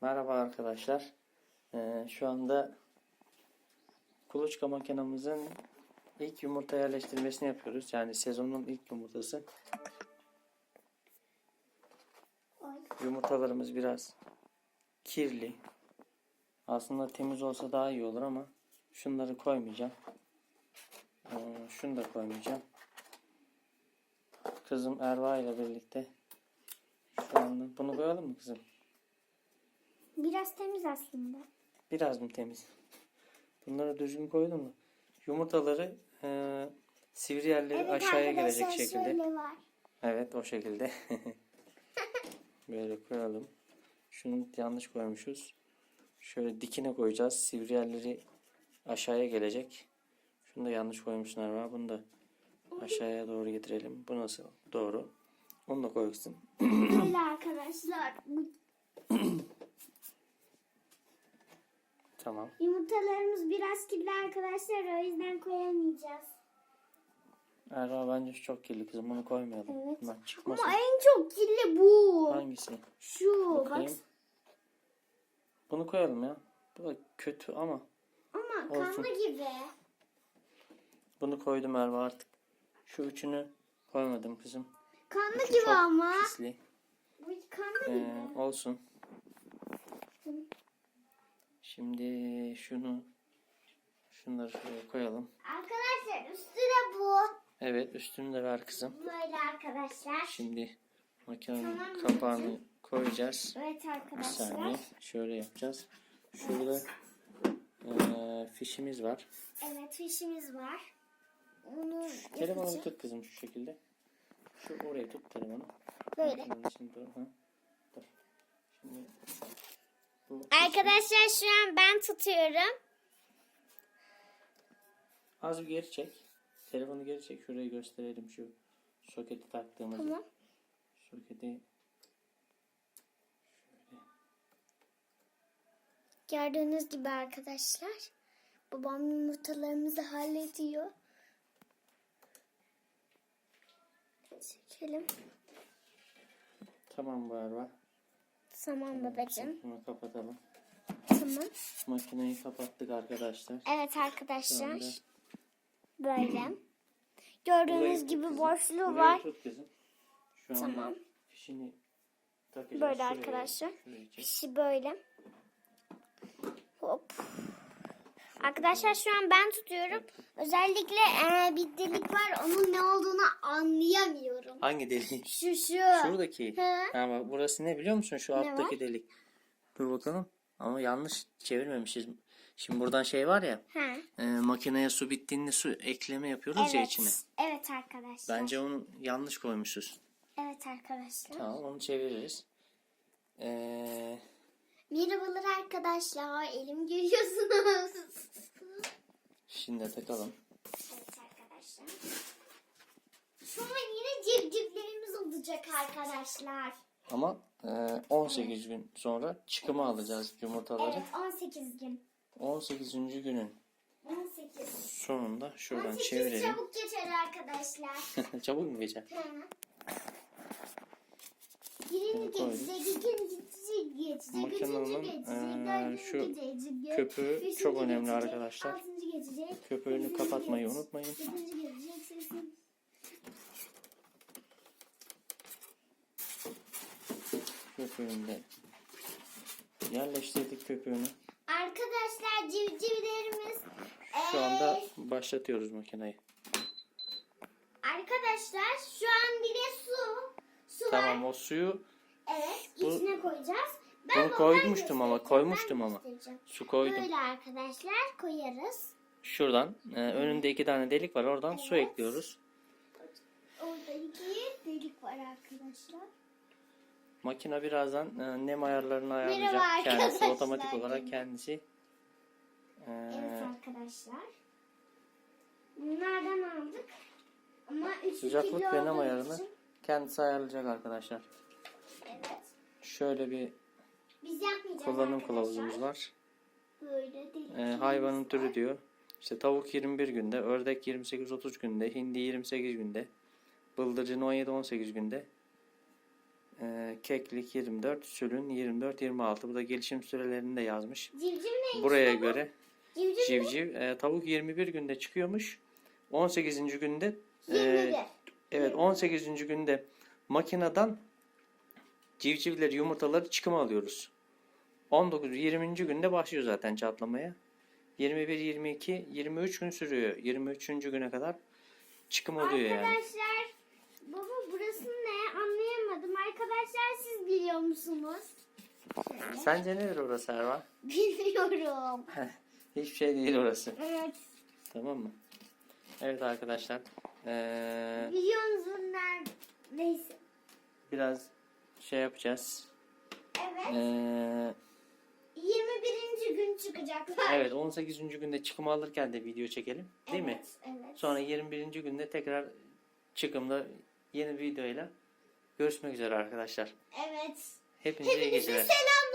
Merhaba arkadaşlar. Ee, şu anda kuluçka makinamızın ilk yumurta yerleştirmesini yapıyoruz. Yani sezonun ilk yumurtası. Yumurtalarımız biraz kirli. Aslında temiz olsa daha iyi olur ama şunları koymayacağım. Ee, şunu da koymayacağım. Kızım Erva ile birlikte şu anda bunu koyalım mı kızım? Biraz temiz aslında. Biraz mı temiz? Bunları düzgün koydun mu? Yumurtaları e, sivri yerleri aşağıya gelecek şekilde. var. Evet o şekilde. Böyle koyalım. Şunu yanlış koymuşuz. Şöyle dikine koyacağız. Sivri yerleri aşağıya gelecek. Şunu da yanlış koymuşsun Erva. Bunu da aşağıya doğru getirelim. Bu nasıl? Doğru. Onu da koyacaksın. Böyle arkadaşlar. Tamam. Yumurtalarımız biraz kirli arkadaşlar. O yüzden koyamayacağız. Erva bence çok kirli kızım. Bunu koymayalım. Evet. Bunlar çıkmasın. Ama en çok kirli bu. Hangisi? Şu. Bak. Bakayım. Bunu koyalım ya. Bu da kötü ama Ama Olsun. kanlı gibi. bunu koydum Erva artık. Şu üçünü koymadım kızım. Kanlı gibi çok ama. Pisli. Kanlı Ee, gibi. olsun. Şimdi şunu şunları şuraya koyalım. Arkadaşlar üstü de bu. Evet üstünü de ver kızım. Böyle arkadaşlar. Şimdi makinenin Tamam, kapağını koyacağız. Evet Bir arkadaşlar. saniye. Şöyle yapacağız. Şurada eee, fişimiz var. Evet fişimiz var. Onu Telefonu yapacağım. tut kızım şu şekilde. Şu orayı tut telefonu. Böyle. İçinde dur. Ha. Dur. Şimdi bu Arkadaşlar şu an ben tutuyorum. Az bir geri çek. Telefonu geri çek. Şurayı gösterelim şu soketi taktığımızı. Tamam. Soketi Gördüğünüz gibi arkadaşlar. Babam yumurtalarımızı hallediyor. Çekelim. tamam var. Tamam babacığım. Bunu kapatalım. Tamam. Makineyi kapattık arkadaşlar. Evet arkadaşlar. Böyle. burayı Gördüğünüz tut gibi kızım. boşluğu Burayı var. tut kızım. Şu Tamam. fişini takacağız. Böyle Şuraya- arkadaşlar. şuraya. Pişi böyle. Hop. Arkadaşlar şu an ben tutuyorum. Özellikle eee, bir delik var. Onun ne olduğunu anlayamıyorum. Hangi delik? Şu şu. Şuradaki. Ha bak burası ne biliyor musun? Şu Ne alttaki var? delik. Dur bakalım. Ama yanlış çevirmemişiz. Şimdi buradan şey var ya. Ha. e, makineye su bittiğinde su ekleme yapıyoruz ya Evet. içine. Evet arkadaşlar. Bence onu yanlış koymuşuz. Evet arkadaşlar. Tamam onu çeviririz. Ee, Merhabalar arkadaşlar. Elim görüyorsunuz. şimdi takalım. evet arkadaşlar. An yine civcivlerimiz olacak arkadaşlar. Ama e, 18 gün sonra çıkımı alacağız yumurtaları. Evet 18 gün. 18. günün 18. sonunda şuradan 18 çevirelim. çabuk geçer arkadaşlar. Çabuk mu geçer? Hı. Birini geçecek, ikincisi geçecek, Makinenin, üçüncü geçecek, eee, dördüncü şu geçecek, köpüğü beşinci çok önemli geçecek, arkadaşlar. altıncı geçecek, Köpüğünü yedinci kapatmayı geç- unutmayın. Yedinci geçecek, seksen- Köpüğünü de yerleştirdik köpüğünü. Arkadaşlar civcivlerimiz Şu eee, anda başlatıyoruz makineyi. arkadaşlar şu an su Tamam o suyu Evet Bu- içine koyacağız. bunu koymuştum ama, göstereceğim, koymuştum ben ama. göstereceğim. su koydum. Böyle arkadaşlar koyarız. Şuradan e, önünde iki tane delik var. Oradan su Evet. ekliyoruz. Orada iki delik var arkadaşlar. Makine birazdan e, nem ayarlarını ayarlayacak. Merhaba Kendisi arkadaşlar. otomatik olarak kendisi e, Evet arkadaşlar. Bunlardan aldık. Ama üç sıcaklık kilo ve nem ayarını kendisi ayarlayacak arkadaşlar. Evet. Şöyle bir Biz yapmayacağız kullanım arkadaşlar. kılavuzumuz var. Böyle delik. E, hayvanın türü diyor. İşte tavuk 21 günde, ördek 28-30 günde, hindi 28 günde, bıldırcın 17-18 günde, Ee, keklik 24, sülün 24, 26. Bu da gelişim sürelerini de yazmış. Civciv neymiş Buraya baba? göre Civciv civciv e, tavuk 21 günde çıkıyormuş. 18. günde e, 21. evet 18. günde makineden civcivleri yumurtaları çıkıma alıyoruz. 19 20. günde başlıyor zaten çatlamaya. 21 22 23 gün sürüyor. 23. güne kadar çıkım oluyor yani. Arkadaşlar baba burası ne anlayamadım. Arkadaşlar siz biliyor musunuz? Şöyle. Sence nedir orası Erva? Bilmiyorum. Hiçbir şey değil orası. Evet. Tamam mı? Evet arkadaşlar. Ee? Neyse. biraz şey yapacağız. Evet. Ee, 21. gün çıkacaklar. evet 18. günde çıkımı alırken de video çekelim. Değil mi? Evet, Evet. Sonra 21. günde tekrar çıkımda yeni videoyla görüşmek üzere arkadaşlar. Evet. Hepinize iyi Hepinize geceler. selam